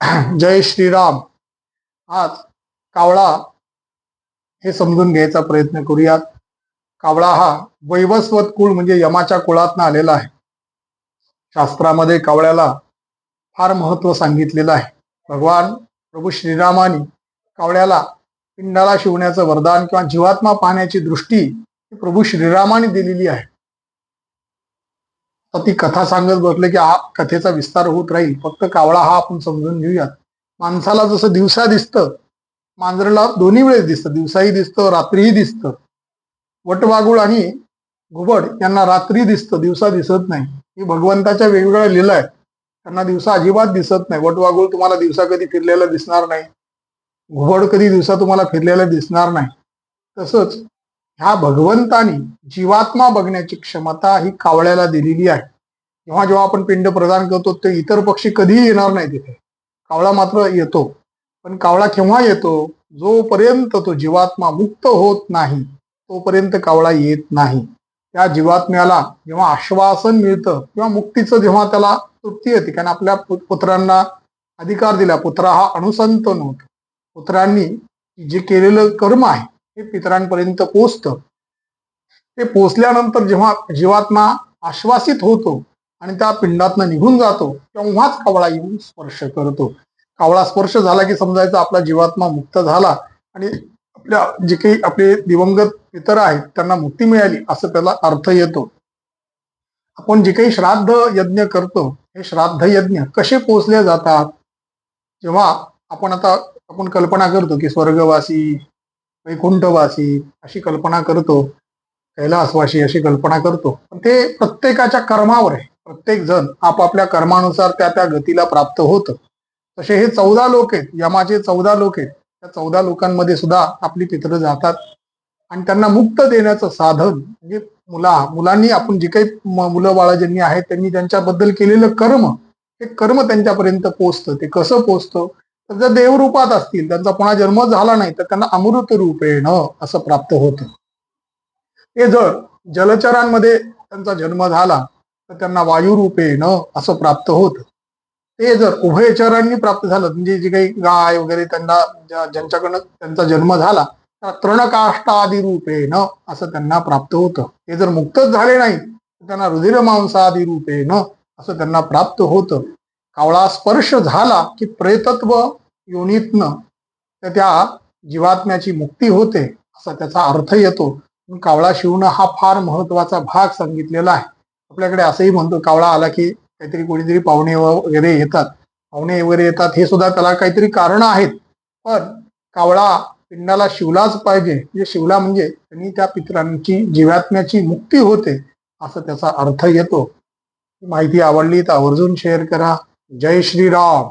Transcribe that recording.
जय श्रीराम. आज कावळा हे समजून घ्यायचा प्रयत्न करूयात. कावळा हा वैवस्वत कुळ म्हणजे यमाच्या कुळातनं आलेला आहे. शास्त्रामध्ये कावळ्याला फार महत्त्व सांगितलेलं आहे. भगवान प्रभू श्रीरामाने कावळ्याला पिंडाला शिवण्याचं वरदान किंवा जीवात्मा पाहण्याची दृष्टी ही प्रभू श्रीरामाने दिलेली आहे. तर ती कथा सांगत बसले की हा कथेचा विस्तार होत राहील. फक्त कावळा हा आपण समजून घेऊयात. माणसाला जसं दिवसा दिसतं मांजरला दोन्ही वेळेस दिसतं. दिवसाही दिसतं रात्रीही दिसतं. वटवागुळ आणि घुबड यांना रात्री दिसतं दिवसा दिसत नाही. ही भगवंताच्या वेगवेगळ्या लीला आहेत. त्यांना दिवसा अजिबात दिसत नाही. वटवागुळ तुम्हाला दिवसा कधी फिरलेलं दिसणार नाही. घुबड कधी दिवसा तुम्हाला फिरलेलं दिसणार नाही. तसंच ह्या भगवंतानी जीवात्मा बघण्याची क्षमता ही कावळ्याला दिलेली आहे. जेव्हा जेव्हा आपण पिंड प्रदान करतो ते इतर पक्षी कधीही येणार नाही तिथे. कावळा मात्र येतो. पण कावळा केव्हा येतो? जोपर्यंत तो जीवात्मा मुक्त होत नाही तोपर्यंत कावळा येत नाही. त्या जीवात्म्याला जेव्हा आश्वासन मिळतं किंवा मुक्तीचं जेव्हा त्याला तृप्ती येते कारण आपल्या पुत्रांना अधिकार दिला पुत्र हा अनुसंत होतो पुत्रांनी जे केलेलं कर्म आहे हे पितरांपर्यंत पोचतं. ते पोचल्यानंतर जेव्हा जीवात्मा आश्वासित होतो आणि त्या पिंडातनं निघून जातो तेव्हाच कावळा येऊन स्पर्श करतो. कावळा स्पर्श झाला की समजायचं आपला जीवात्मा मुक्त झाला आणि आपल्या जे काही आपले दिवंगत पितर आहेत त्यांना मुक्ती मिळाली असं त्याला अर्थ येतो. आपण जे काही श्राद्ध यज्ञ करतो हे श्राद्ध यज्ञ कसे पोचले जातात? जेव्हा आपण आता आपण कल्पना करतो की स्वर्गवासी वैकुंठवासी अशी कल्पना करतो कैलासवासी अशी कल्पना करतो. पण ते प्रत्येकाच्या कर्मावर आहे. प्रत्येक जण आपापल्या कर्मानुसार त्या त्या गतीला प्राप्त होतं. तसे हे चौदा लोक आहेत. यमाचे चौदा लोक आहेत. त्या चौदा लोकांमध्ये सुद्धा आपली पित्र जातात. आणि त्यांना मुक्त देण्याचं साधन म्हणजे मुला मुलांनी आपण जी काही मुलं बाळा ज्यांनी आहेत त्यांनी त्यांच्याबद्दल केलेलं कर्म ते कर्म त्यांच्यापर्यंत पोचतं. ते कसं पोचतं? तर जर देवरूपात असतील त्यांचा पुन्हा जन्म झाला नाही तर त्यांना अमृत रूपेण असं प्राप्त होतं. ते जर जलचरांमध्ये त्यांचा जन्म झाला तर त्यांना वायुरूपेण असं प्राप्त होतं. ते जर उभयचरांनी प्राप्त झालं म्हणजे जे काही गाय वगैरे त्यांना ज्यांच्याकडनं त्यांचा जन्म झाला तर तृणकाष्टादी रूपेण असं त्यांना प्राप्त होतं. ते जर मुक्तच झाले नाही तर त्यांना रुधिर मांसादी रूपेण असं त्यांना प्राप्त होतं. कावळा स्पर्श झाला की प्रेतत्व योनीतनं तर त्या जीवात्म्याची मुक्ती होते असा त्याचा अर्थ येतो. कावळा शिवणं हा फार महत्त्वाचा भाग सांगितलेला आहे. आपल्याकडे असंही म्हणतो कावळा आला की काहीतरी कोणीतरी पाहुणे वगैरे येतात. पाहुणे वगैरे येतात हे सुद्धा त्याला काहीतरी कारण आहेत. पण कावळा पिंडाला शिवलाच पाहिजे. म्हणजे शिवला म्हणजे त्यांनी त्या पितरांची जीवात्म्याची मुक्ती होते असं त्याचा अर्थ येतो. माहिती आवडली तर आवर्जून शेअर करा. जय श्रीराम